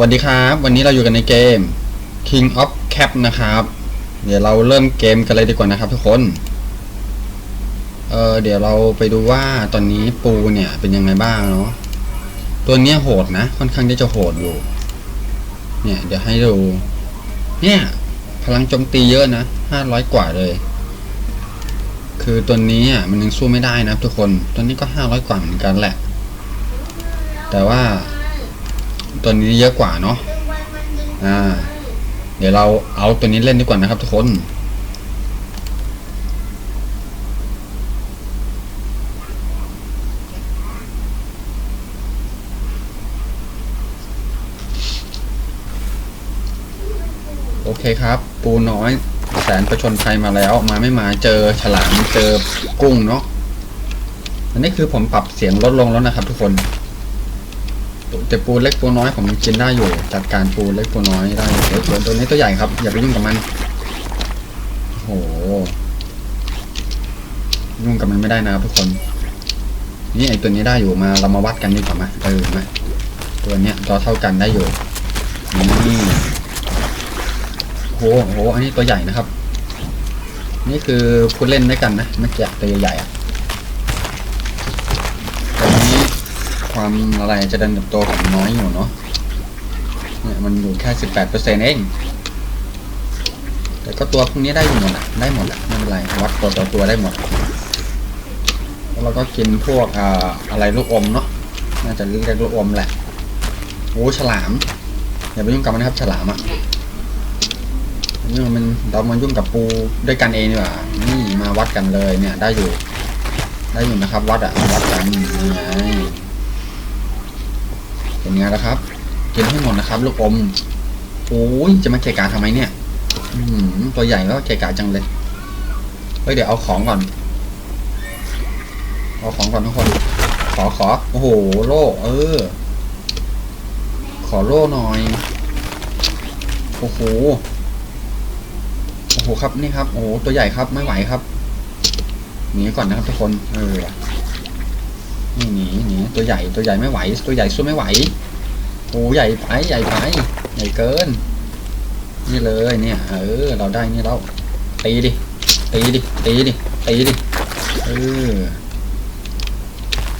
วัสดีครับ วันนี้เราอยู่กันในเกม King of Cap นะครับ เดี๋ยวเราเริ่มเกมกันเลยดีกว่านะครับทุกคนเออเดี๋ยวเราไปดูว่าตอนนี้ปูเนี่ยเป็นยังไงบ้างเนาะตัวเนี้ยโหดนะ ค่อนข้างที่จะโหดอยู่ เนี่ยเดี๋ยวให้ดู เนี่ยพลังโจมตีเยอะนะห้าร้อยกว่าเลย คือตัวนี้อะมันยังสู้ไม่ได้นะทุกคน ตัวนี้ก็ห้าร้อยกว่าเหมือนกันแหละ แต่ว่า ตัวนี้เยอะกว่าเนาะอ่า เดี๋ยวเราเอาตัวนี้เล่นดีกว่านะครับทุกคนโอเคครับ ปูน้อยแสนประชนภัยมาแล้ว มาไม่มาเจอฉลามเจอกุ้งเนาะอันนี้คือผมปรับเสียงลดลงแล้วนะครับทุกคน แต่ปูเล็กปูน้อยผมกินได้อยู่ จัดการปูเล็กปูน้อยได้เดี๋ยวส่วนตัวนี้ตัวใหญ่ครับ อย่าไปยุ่งกับมันโหยุ่งกับมันไม่ได้นะครับทุกคน นี่ไอตัวนี้ได้อยู่มาเรามาวัดกันดีกว่ามาเออมาตัวเนี้ยตัวเท่ากันได้อยู่นี่โหโอ้โหอันนี้ตัวใหญ่นะครับ นี่คือผู้เล่นด้วยกันนะเมื่อกี้ตัวใหญ่ๆอะ ความอะไรจะดันเติบโตของน้อยอยู่เนาะเนี่ยมันอยู่แค่สิบแปดเปอร์เซ็นต์เอง แต่ก็ตัวพวกนี้ได้หมดแหละได้หมดแหละไม่เป็นไรวัดตัวต่อตัวได้หมด แล้วเราก็กินพวกอ่าอะไรลูกอมเนาะน่าจะเรียกลูกอมแหละโอ้ฉลามอย่าไปยุ่งกับมันนะครับฉลามอะ่ะนี่มันเรามายุ่งกับปูด้วยกันเองดีกว่านี่มาวัดกันเลยเนี่ยได้อยู่ ได้อยู่นะครับ วัดอะวัดกันนี่ไง เป็นไงล่ะครับกินให้หมดนะครับ ลูกอมโอ้ยจะมาเกะกะทำไมเนี่ยอืมตัวใหญ่ก็เกะกะจังเลยเฮ้ยเดี๋ยวเอาของก่อน เอาของก่อนทุกคน ขอขอโอ้โหโล่เออ ขอโล่หน่อยโอ้โหโอ้โหครับนี่ครับโอ้ตัวใหญ่ครับไม่ไหวครับหนีก่อนนะครับทุกคน เออ นี่หนีหนีตัวใหญ่ตัวใหญ่ไม่ไหว ตัวใหญ่สู้ไม่ไหวโอ้ใหญ่ไปใหญ่ไปใหญ่เกิน นี่เลยเนี่ยเออเราได้นี่แล้วตีดิตีดิตีดิตีดิเออ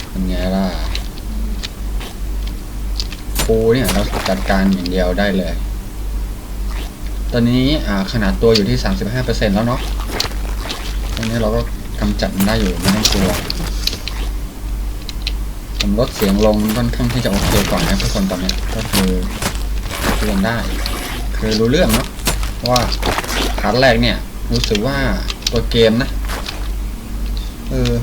เป็นไงล่ะปูเนี่ยเราจัดการอย่างเดียวได้เลย ตอนนี้อ่าขนาดตัวอยู่ที่สามสิบห้าเปอร์เซ็นแล้วเนาะตรงนี้เราก็กำจัดมันได้อยู่ไม่ต้องกลัว ผมลดเสียงลงค่อนข้างที่จะโอเคก่อนนะทุกคนตอนนี้ก็คือเรียนได้ คือรู้เรื่องเนาะว่าพาร์ทแรกเนี่ย รู้สึกว่าตัวเกมนะเออ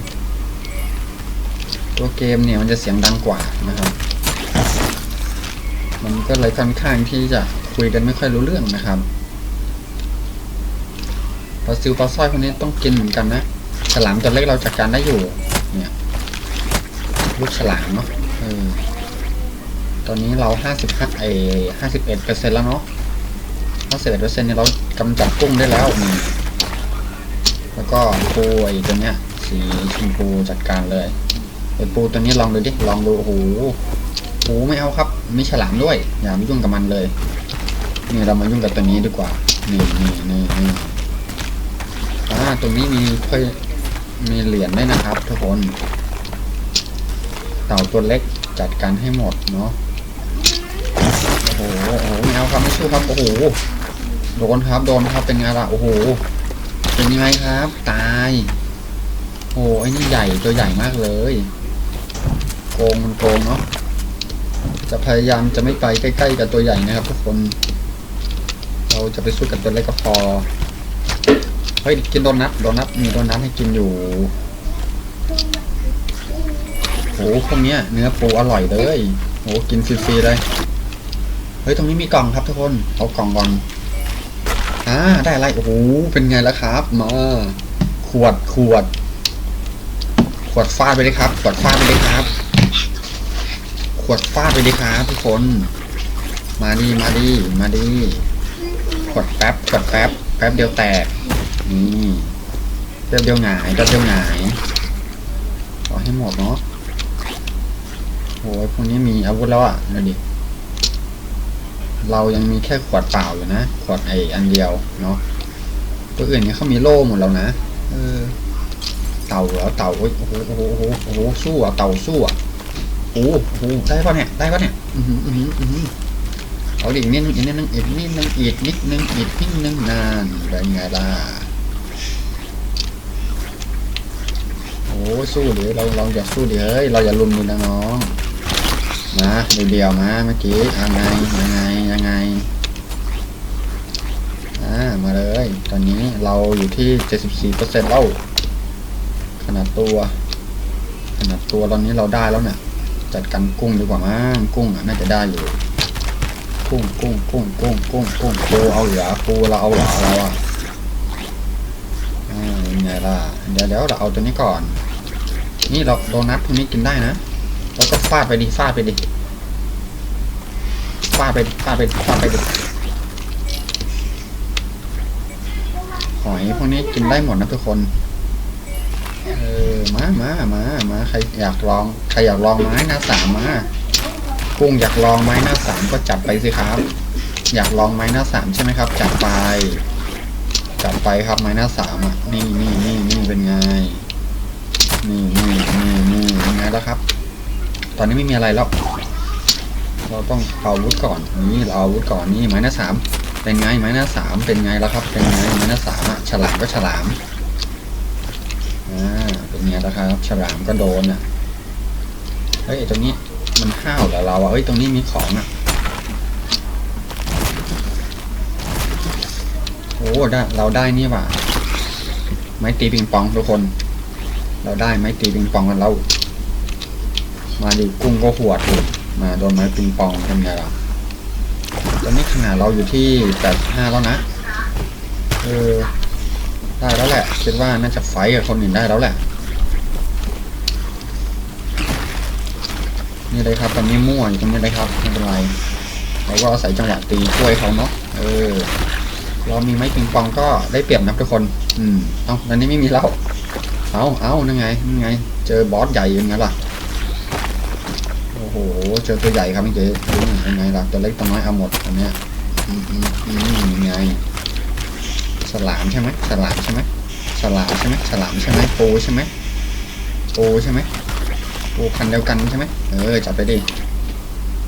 ตัวเกมเนี่ยมันจะเสียงดังกว่านะครับ มันก็เลยค่อนข้างที่จะคุยกันไม่ค่อยรู้เรื่องนะครับปลาซิวปลาสร้อยพวกนี้ต้องกินเหมือนกันนะ ฉลามตัวเล็กเราจัดการได้อยู่ ลูกฉลามเนาะออตอนนี้เราห้าสิบห้าไอห้าสิบเอ็ดเปอร์เซ็นต์แล้วเนาะห้าสิบเอ็ดเปอร์เซ็นต์เนี่ยเรากำจัดกุ้งได้แล้วนี่แล้วก็ปูไอตัวเนี้ย สีชมพูจัดการเลยไอปูตัวนี้ลองดูดิ ลองดูโอ้โหโอ้ไม่เอาครับ ไมีฉลามด้วย อย่าไปยุ่งกับมันเลย นี่เรามายุ่งกับตัวนี้ดีกว่า นี่นี่นี่นี่อ่าตรงนี้มีค่อยมีเหรียญด้วยนะครับทุกคน เต่าตัวเล็กจัดการให้หมดเนาะโอ้โหโอ้โหไม่เอาครับไม่สู้ครับโอ้โหโดนครับโดนครับเป็นไงล่ะโอ้โหเป็นยังไงครับ ตายโอ้โหไอ้นี่ใหญ่ตัวใหญ่มากเลย โกงมันโกงเนาะจะพยายามจะไม่ไปใกล้ ๆ กับตัวใหญ่นะครับทุกคน เราจะไปสู้กับตัวเล็กก็พอเฮ้ยกินโดนัทโดนัทมีโดนัทให้กินอยู่ โอ้พวกเนี้ยเนื้อปูอร่อยเลยโอ้กินฟรีๆเลย เฮ้ยตรงนี้มีกล่องครับทุกคนเอากล่องก่อนอ่าได้อะไรโอ้โหเป็นไงล่ะครับมาขวดขวด ขวดฟาดไปเลยครับ ขวดฟาดไปเลยครับ ขวดฟาดไปเลยครับทุกคน มาดีมาดีมาดีขวดแป๊บขวดแป๊บแป๊บเดียวแตกนี่แป๊บเดียวหงายแป๊บเดียวหงายขอให้หมดเนาะ โอ้ยพวกนี้มีอาวุธแล้วอะดูดิเรายังมีแค่ขวดเปล่าอยู่นะ ขวดไออันเดียวเนาะตัวอื่นเนี่ยเขามีโล่หมดแล้วนะเออเต่าเหรอเต่าโอ้ยโอ้โหโอ้โหโอ้โหโอ้โหสู้อะเต่าสู้อะโอ้โหได้ปะเนี่ยได้ปะเนี่ยอือหืออือหืออือหือเอาดิอีกนิดนึงอีกนิดนึงอีกนิดนึงอีกนิดนึงอีกนิดนึงนานได้ไงล่ะโอ้สู้เดิเราเราอย่าสู้เดิเฮ้ยเราอย่าลุมดินะน้อง มาเดียวๆมาเมื่อกี้ยังไงยังไงยังไงอ่ามาเลย ตอนนี้เราอยู่ที่74%แล้วขนาดตัว ขนาดตัวตอนนี้เราได้แล้วเนี่ยจัดการกุ้งดีกว่ามั้งกุ้งอะน่าจะได้อยู่กุ้งกุ้งกุ้งกุ้งกุ้งกุ้งปูเอาเหรอปูเราเอาเหรอเราอะอ่ายังไงล่ะเดี๋ยวเดี๋ยวเราเอาตัวนี้ก่อน นี่เราโดนัทพวกนี้กินได้นะ แล้วก็ฟาดไปดิฟาดไปดิฟาดไปดิฟาดไปดิฟาดไปดิหอยพวกนี้กินได้หมดนะทุกคนเออมามามามาใครอยากลองใครอยากลองไม้หน้าสามมากุ้งอยากลองไม้หน้าสามก็จัดไปสิครับ อยากลองไม้หน้าสามใช่ไหมครับ จัดไป จัดไปครับไม้หน้าสามอะนี่นี่นี่นี่เป็นไงนี่นี่นี่นี่เป็นไงแล้วครับ ตอนนี้ไม่มีอะไรแล้ว เราต้องเอาวุธก่อน นี่เราเอาวุธก่อนนี่ไม้หน้าสามเป็นไงไม้หน้าสามเป็นไงแล้วครับ เป็นไงไม้หน้าสามอะฉลามก็ฉลามอ่าเป็นไงแล้วครับ ฉลามก็โดนอะเฮ้ยตรงนี้มันห้าวเหรอเราอะเฮ้ยตรงนี้มีของอะโอ้ได้เราได้นี่ว่ะไม้ตีปิงปองทุกคน เราได้ไม้ตีปิงปองกันแล้ว มาดิกุ้งก็หวดอยู่มาโดนไม้ปิงปองเป็นไงล่ะตอนนี้ขนาดเราอยู่ที่แปดห้าแล้วนะ เออ ได้แล้วแหละ คิดว่าน่าจะไฟกับคนอื่นได้แล้วแหละ นี่เลยครับตอนนี้มั่วอยู่ตรงนี้เลยครับไม่เป็นไรเราก็อาศัยจังหวะตีช่วยเขาเนาะ เออ เรามีไม้ปิงปองก็ได้เปรียบนะทุกคน อืม เอาตอนนี้ไม่มีแล้วเอาเอานั่นไงนั่นไง เจอบอสใหญ่ยังไงล่ะ โอ้โห เจอตัวใหญ่ครับพี่เจ๊ยังไงล่ะตัวเล็กตัวน้อยเอาหมดอันเนี้ยอืมอืมอืมยังไงฉลามใช่ไหมฉลามใช่ไหมฉลามใช่ไหมฉลามใช่ไหมปูใช่ไหมปูใช่ไหมปูพันเดียวกันใช่ไหมเออจับไปดิ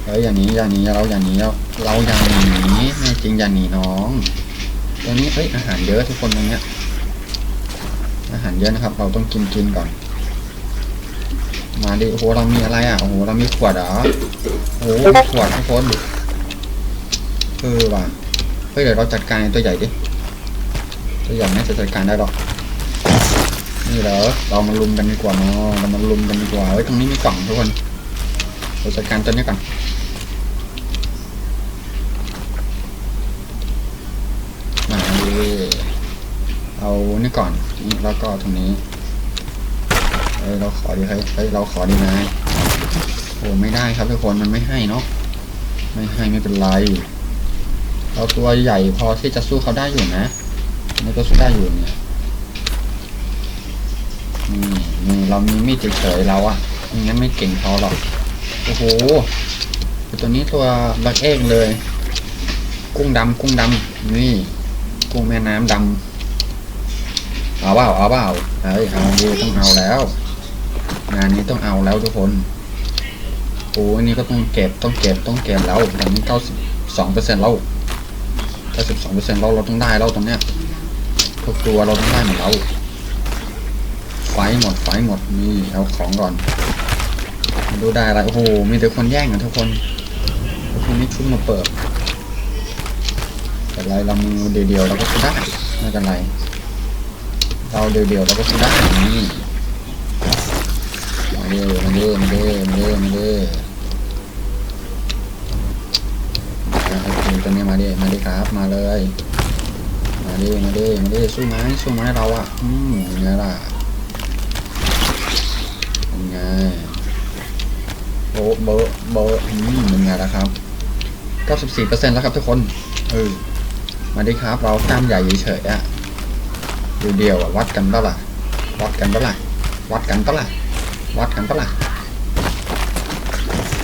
เฮ้ยอย่าหนีอย่าหนีเราอย่าหนีเราเราอย่าหนีแน่จริงอย่าหนีน้องตรงนี้เฮ้ยอาหารเยอะทุกคนตรงเนี้ยอาหารเยอะนะครับ เราต้องกินกินก่อน มาดิโอ้โหเรามีอะไรอะโอ้โหเรามีขวดเหรอโอ้โหมีขวดทุกคนเออว่ะเฮ้ยเดี๋ยวเราจัดการตัวใหญ่ดิตัวใหญ่น่าจะจัดการได้หรอกนี่เหรอเรามาลุมกันดีกว่าเนาะเรามาลุมกันดีกว่าเฮ้ยตรงนี้มีกล่องทุกคนเราจัดการตัวนี้ก่อนมาเลยเอานี่ก่อนนี่แล้วก็ตรงนี้ ฮ้ยเราขอดีเฮ้ยเฮ้ยเราขอดีนะโอ้ไม่ได้ครับทุกคนมันไม่ให้เนาะไม่ให้ไม่เป็นไรเราตัวใหญ่พอที่จะสู้เขาได้อยู่นะนี่ก็สู้ได้อยู่เนี่ยนี่นี่เรามีมีดเฉยๆเราอะไม่งั้นไม่เก่งเขาหรอกโอ้โหตัวนี้ตัวบักเอกเลย กุ้งดำกุ้งดำนี่ กุ้งแม่น้ำดำเอาเปล่าเอาเปล่าเฮ้ยเอาดีต้องเอาแล้ว งานนี้ต้องเอาแล้วทุกคนโอ้อันนี้ก็ต้องเก็บต้องเก็บต้องเก็บแล้วตอนนี้เก้าสิบสองเปอร์เซ็นต์แล้วเก้าสิบสองเปอร์เซ็นต์เราเราต้องได้แล้วตรงเนี้ยทุกตัวเราต้องได้หมดแล้วไฟหมดไฟหมดนี่เอาของก่อนดูได้อะไรโอ้โหมีแต่คนแย่งกันทุกคนทุกคนนี่ชุดมาเปิดแต่ไรเรามือเดียวๆเราก็ได้ไม่เป็นไรเราเดียวๆเราก็ได้นี่ เด้อมาเด้อมาเด้อมาเด้อมาเด้ออะโอเคตัวนี้มาเด้มาเด้ครับมาเลย มาดิมาดิมาดิสู้ไหมสู้ไหมเราอะอืมยังไงล่ะยังไงโบะเบอร์เบอร์อืมยังไงล่ะครับ94%แล้วครับทุกคนเออมาดิครับ เรากล้ามใหญ่เฉยๆอะเดียวๆอะวัดกันเปะล่วัดกันเปะล่วัดกันเปะล่ วัดกันปะล่ะ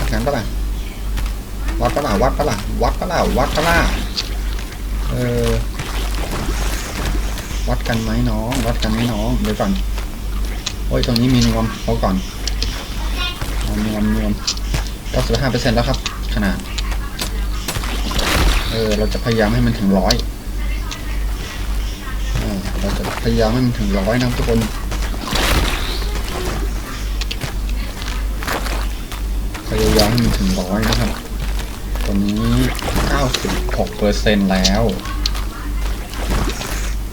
วัดกันเปะล่ะวัดปะล่ะวัดปะล่ะวัดปะล่ะวัดปะล่ะเออวัดกันไหมน้อง วัดกันไหมน้องเดี๋ยวก่อนโอ้ยตรงนี้มีนวมเขาก่อนนวมนวมเก้าสิบห้าเปอร์เซ็นต์แล้วครับ ขนาด เออ เราจะพยายามให้มันถึงร้อยเราจะพยายามให้มันถึงร้อยนะทุกคน พยายามให้มันถึงร้อยนะครับ ตอนนี้ 96เปอร์เซ็นต์แล้ว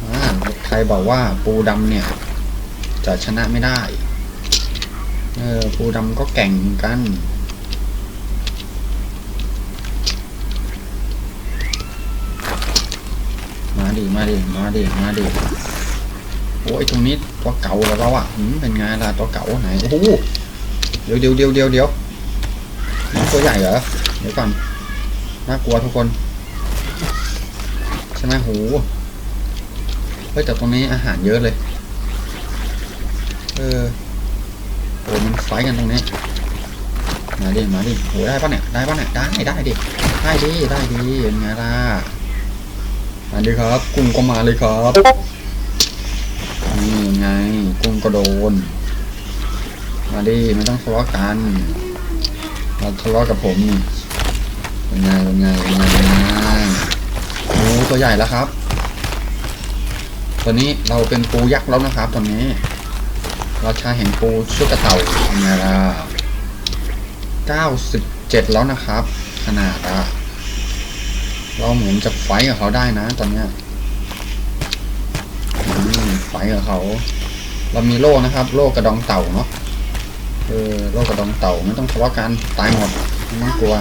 อ่าใครบอกว่าปูดำเนี่ย จะชนะไม่ได้ เออ ปูดำก็แก่งกันมาดิมาดิมาดิมาดิโอ้ยตรงนี้ตัวเก่าแล้วเราอะหืมเป็นไงล่ะตัวเก่าไหนโอ้โหเดี๋ยวเดี๋ยวเดี๋ยวเดี๋ยวเดี๋ยว ตัวใหญ่เหรอเดี๋ยวก่อนน่ากลัวทุกคน ใช่ไหมโหเฮ้ยแต่ตรงนี้อาหารเยอะเลย เออโอ้มันไฟกันตรงนี้ มาดิ มาดิโหได้ปะเนี่ย ได้ปะเนี่ย ได้ ได้ดิ ได้ดิ ได้ดิเป็นไงล่ะมาดิครับ กุ้งก็มาเลยครับนี่ไง กุ้งก็โดน มาดิ ไม่ต้องทะเลาะกัน มาทะเลาะกับผมนี่เป็นไงเป็นไงเป็นไงเป็นไงโอ้ตัวใหญ่แล้วครับตัวนี้เราเป็นปูยักษ์แล้วนะครับ ตอนนี้ราชาแห่งปูชุกกระเต่าเป็นไงล่ะ97แล้วนะครับ ขนาดอะเราเหมือนจะไฟกับเขาได้นะ ตอนเนี้ยไฟกับเขา เรามีโล่นะครับ โล่กระดองเต่าเนาะ เออโล่กระดองเต่าไม่ต้องทะเลาะกันตายหมดไม่ต้องกลัว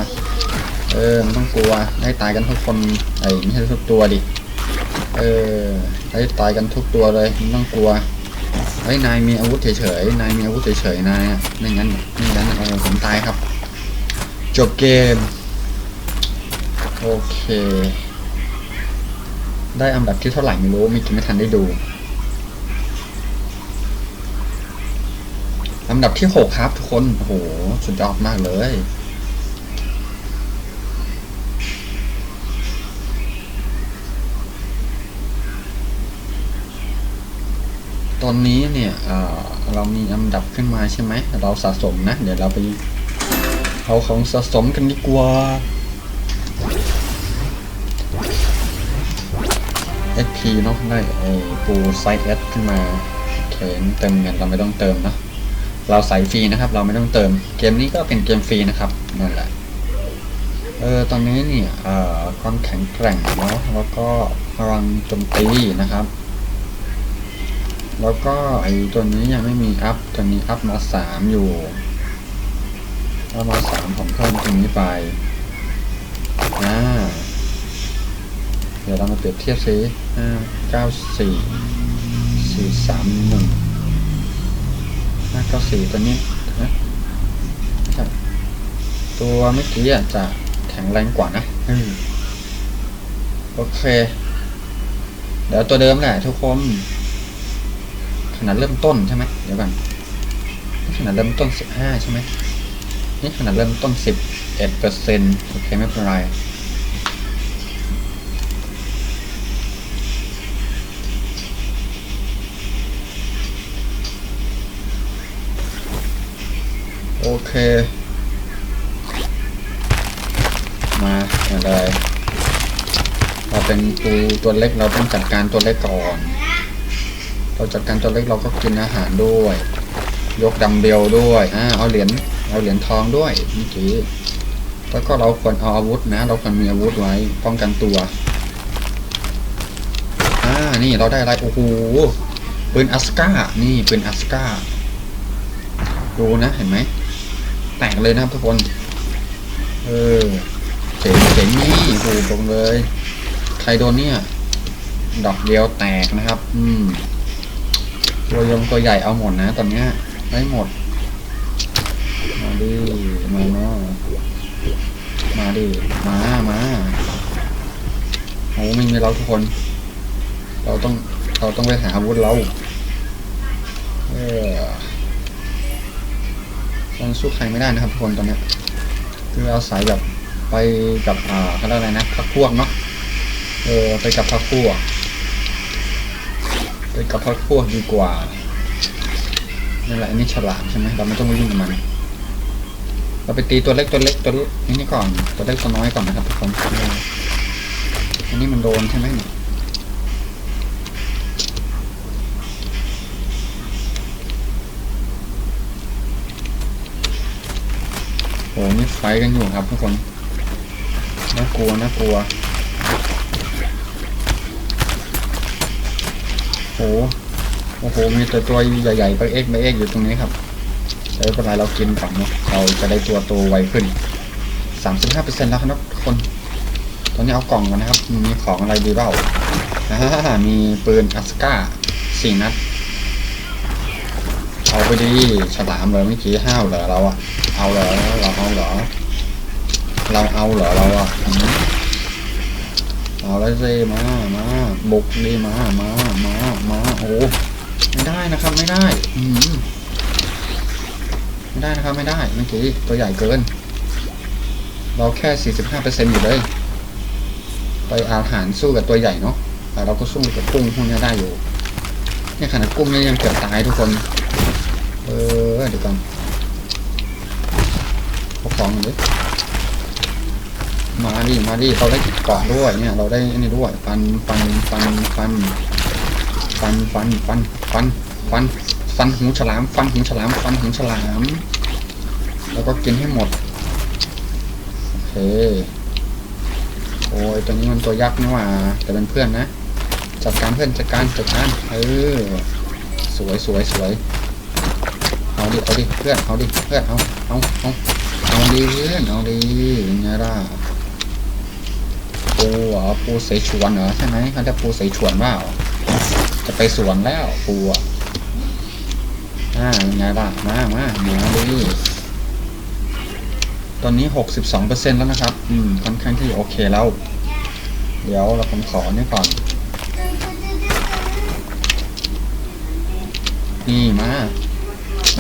เออไม่ต้องกลัวได้ตายกันทุกคนไอ้ไม่ใช่ทุกตัวดิเออได้ตายกันทุกตัวเลยไม่ต้องกลัวเฮ้นายมีอาวุธเฉยๆนายมีอาวุธเฉยๆนายไม่งั้นไม่งั้นเออผมตายครับ จบเกมโอเค ได้อันดับที่เท่าไหร่ไม่รู้มีกินไม่ทันได้ดู ลำดับที่หกครับทุกคน โอ้โห สุดยอดมากเลย ตอนนี้เนี่ยเเรามีอันดับขึ้นมาใช่ไหม เราสะสมนะ เดี๋ยวเราไปเอาของสะสมกันดีกว่า SP เนาะได้ไอปูไซส์ S ขึ้นมาโอเคนี่เติมเงินเราไม่ต้องเติมนะ เราใส่ฟรีนะครับ เราไม่ต้องเติม เกมนี้ก็เป็นเกมฟรีนะครับนั่นแหละ เออตอนนี้เนี่ยเอ่อความแข็งแกร่งเนาะแล้วก็พลังโจมตีนะครับ แล้วก็ไอ้ตัวนี้ยังไม่มีอัพตัวนี้อัพมาสามอยู่อัพมาสามผมเพิ่มตัวนี้ไปอ่าเดี๋ยวเรามาเปรียบเทียบซิห้าเก้าสี่สี่สามหนึ่ง ห้าเก้าสี่ตัวนี้นะไม่ใช่ตัวเมื่อกี้อะจะแข็งแรงกว่านะอืมโอเค เดี๋ยวตัวเดิมแหละทุกคน ขนาดเริ่มต้นใช่ไหมเดี๋ยวก่อนนี่ขนาดเริ่มต้นสิบห้าใช่ไหมนี่ขนาดเริ่มต้นสิบเอ็ดเปอร์เซ็นต์โอเคไม่เป็นไร โอเค มาอะไรเราเป็นปูตัวเล็กเราต้องจัดการตัวเล็กก่อน เราจัดการตัวเล็กเราก็กินอาหารด้วย ยกดัมเบลด้วยอ่าเอาเหรียญเอาเหรียญทองด้วยเมื่อกี้แล้วก็เราควรเอาอาวุธนะ เราควรมีอาวุธไว้ป้องกันตัวอ่านี่เราได้อะไรโอ้โหปืนอัสกานี่ปืนอัสกาดูนะเห็นไหม แตกเลยนะครับทุกคน เออเจ๋งเจ๋งนี่โอ้โหตรงเลย ใครโดนเนี่ย ดอกเดียวแตกนะครับ อืม ตัวยงตัวใหญ่เอาหมดนะ ตอนเนี้ยได้หมด มาดิมาเนาะมาดิมามาโอ้ไม่มีเราทุกคน เราต้องเราต้องไปหาอาวุธเรา เออ มันสู้ใครไม่ได้นะครับทุกคนตอนนี้คือเอาสายแบบไปกับอ่าเขาเรียกอะไรนะพักพวกเนาะเออไปกับพักพวกไปกับพักพวกดีกว่านั่นแหละอันนี้ฉลามใช่ไหมเราไม่ต้องไปยุ่งกับมันเราไปตีตัวเล็กตัวเล็กตัวนี่ก่อนตัวเล็กตัวน้อยก่อนนะครับทุกคนอออันนี้มันโดนใช่ไหมเนี่ย อ้นี่ไฟกันอยู่ครับทุกคนน่ากลัวน่ากลัวโอ้โอ้โห มีแต่ตัวใหญ่ๆไปเอ็กไปเอ็กอยู่ตรงนี้ครับแต่ไม่เป็นไรเรากินก่อนเนาะเราจะได้ตัวโตไวขึ้น 35%แล้วครับทุกคน ตอนนี้เอากล่องกันนะครับ มีของอะไรดีเปล่าอ่ามีปืนอัสก้าสี่นัด เอาไปดีฉลามเลยเมื่อกี้ห้าวเหรอเราอะเอาเหรอเราเอาเหรอ เราเอาเหรอเราอะเอาแล้วสิมามาบุกดีมามามามาโอ้ไม่ได้นะครับไม่ได้อืมไม่ได้นะครับไม่ได้เมื่อกี้ตัวใหญ่เกิน เราแค่สี่สิบห้าเปอร์เซ็นอยู่เลย ไปอาหารสู้กับตัวใหญ่เนาะแต่เราก็สู้กับกุ้งพวกนี้ได้อยู่เนี่ยขนาดกุ้งเนี่ยยังเกือบตายทุกคน เออเดี๋ยวก่อนพกของหน่อยมาดิมาดิเราได้เกาะด้วยเนี่ย เราได้อันนี่ด้วยฟันฟันฟันฟันฟันฟันฟันฟันฟันฟันหูฉลามฟันหูฉลามฟันหูฉลาม แล้วก็กินให้หมดโอเคโอ้ยตัวนี้มันตัวยักษ์นี่ว่า แต่เป็นเพื่อนนะ จัดการเพื่อนจัดการจัดการเออสวยสวยสวย ดิเอาดิเพื่อนเอาดิเพื่อนเอาเอาเอาเอาดีเพื่อนเอาดียังไงล่ะปูเหรอปูเสฉวนเหรอใช่ไหมเขาจะปูเสฉวนว่าจะไปสวนแล้วปูอะอ่ายังไงล่ะมามามาดิตอนนี้หกสิบสองเปอร์เซ็นแล้วนะครับ อืม ค่อนข้างที่โอเคแล้ว เดี๋ยวเราผมขอเนี่ยก่อน นี่มา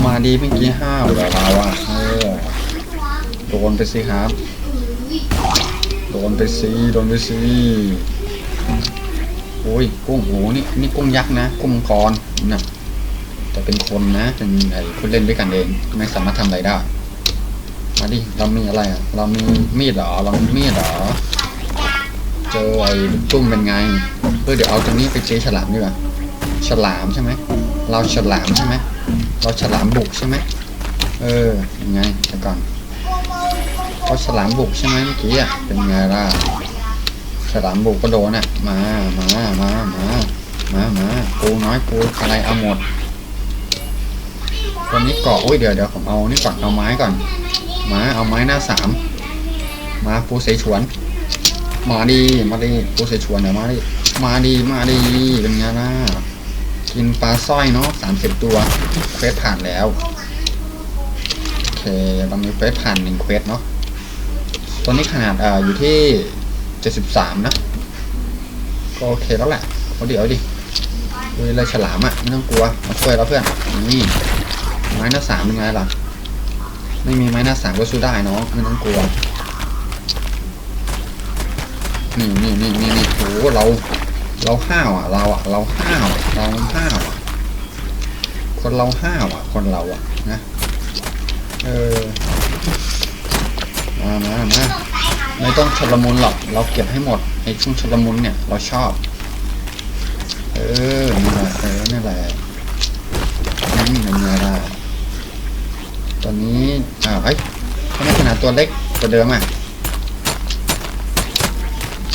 มาดีเมื่อกี้ห้าวเหรอเราอะเออโดนไปสิครับ โดนไปซีโดนไปซีโอ้ยกุ้งโหนี่นี่กุ้งยักษ์นะกุ้งมังกรนะแต่เป็นคนนะเป็นไอ้คนเล่นด้วยกันเองไม่สามารถทำอะไรได้มาดิเรามีอะไรอะเรามีมีดเหรอเรามีมีดเหรอเจอไอ้ลูกตุ้มเป็นไงเออเดี๋ยวเอาตรงนี้ไปเจ๊ฉลามดีกว่าฉลามใช่ไหมเราฉลามใช่ไหม เราฉลามบุกใช่ไหมเออยังไงเดี๋ยวก่อนเขาฉลามบุกใช่ไหมเมื่อกี้อะเป็นไงล่ะฉลามบุกก็โดนอะมามามามามามาปูน้อยปูอะไรเอาหมดตัวนี้เกาะอุ้ยเดี๋ยวเดี๋ยวผมเอานี่ก่อนเอาไม้ก่อนมาเอาไม้หน้าสามมาปูเสฉวน มาดีมาดีปูเสฉวนเดี๋ยวมาดีมาดีมาดีเป็นไงล่ะ กินปลาสร้อยเนาะสามสิบตัวเควสผ่านแล้ว โอเคเรามีเควสผ่านหนึ่งเควสเนาะตัวนี้ขนาดอ่าอยู่ที่เจ็ดสิบสามนะ ก็โอเคแล้วแหละเดี๋ยวดิดูเลยฉลามอะไม่ต้องกลัวมาช่วยเราเพื่อน นี่ไม้หน้าสามเป็นไงล่ะ ไม่มีไม้หน้าสามก็สู้ได้เนาะไม่ต้องกลัว นี่นี่นี่นี่นี่โหเรา เราห้าวอะ เราอะ เราห้าวเราห้าวอะ คนเราห้าวอะ คนเราอะนะ เออ มามามาไม่ต้องชลมุนหรอก เราเก็บให้หมดไอ้ช่วงชลมุนเนี่ย เราชอบ เออนี่แหละเออนี่แหละนี่เป็นไงล่ะตอนนี้ อ่าเอ้ยทำไมขนาดตัวเล็กกว่าเดิมอะ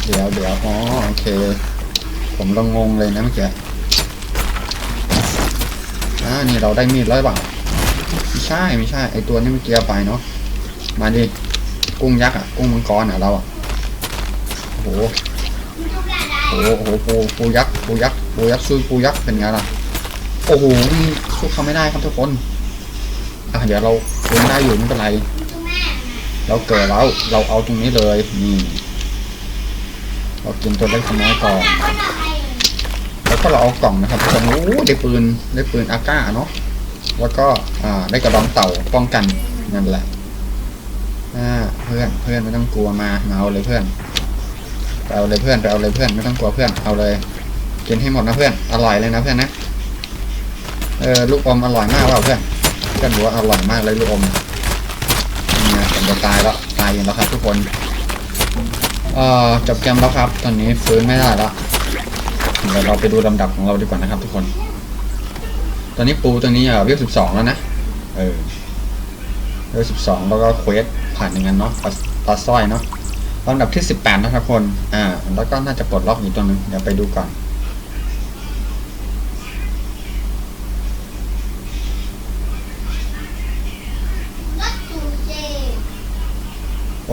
เดี๋ยวเดี๋ยวอ๋อโอเค ผมลองงงเลยนะเมื่อกี้อ่านี่เราได้มีดแล้วหรือเปล่าไม่ใช่ไม่ใช่ไอตัวนี้เมื่อกี้ไปเนาะมาดิกุ้งยักษ์อะกุ้งมังกรอะเราอะโอ้โหโอ้โหโหปูปูยักษ์ปูยักษ์ปูยักษ์สู้ปูยักษ์เป็นไงล่ะโอ้โหนี่สู้เขาไม่ได้ครับทุกคนอะเดี๋ยวเราคุได้อยู่ไม่เป็นไร เราเกิดแล้วเราเอาตรงนี้เลยนี่ เรากินตัวเล็กน้อยก่อนแล้วก็เราเอากล่องนะครับทุกคนโอ้ได้ปืนได้ปืนอาก้าเนาะแล้วก็อ่าได้กระดองเต่าป้องกันนั่นแหละอ่าเพื่อนเพื่อนไม่ต้องกลัวมามาเอาเลยเพื่อนไปเอาเลยเพื่อนไปเอาเลยเพื่อนไม่ต้องกลัวเพื่อนเอาเลยกินให้หมดนะเพื่อนอร่อยเลยนะเพื่อนนะเออลูกอมอร่อยมากเปล่าเพื่อนเพื่อนบอกว่าอร่อยมากเลยลูกอมเนี่นะผมจะตายแล้วตายองแล้วครับทุกคน เอ่อจบเกมแล้วครับ ตอนนี้ฟื้นไม่ได้แล้วเดี๋ยวเราไปดูลำดับของเราดีกว่านะครับทุกคน ตอนนี้ปูตัวนี้เอะเวลสิบสองแล้วนะ เออเวลสิบสองแล้วก็เควสผ่านอย่างนั้นเนาะปลาปลาสร้อยเนาะลำดับที่สิบแปดนะทุกคน อ่า แล้วก็น่าจะปลดล็อกอีกตัวหนึง เดี๋ยวไปดูก่อน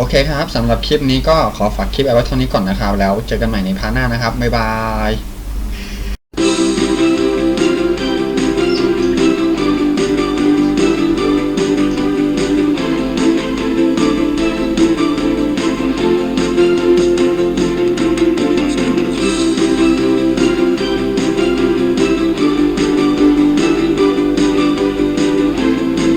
โอเคครับสำหรับคลิปนี้ก็ขอฝากคลิปเอาไว้เท่านี้ก่อนนะครับ แล้วเจอกันใหม่ในพาร์ทหน้านะครับ บ๊ายบาย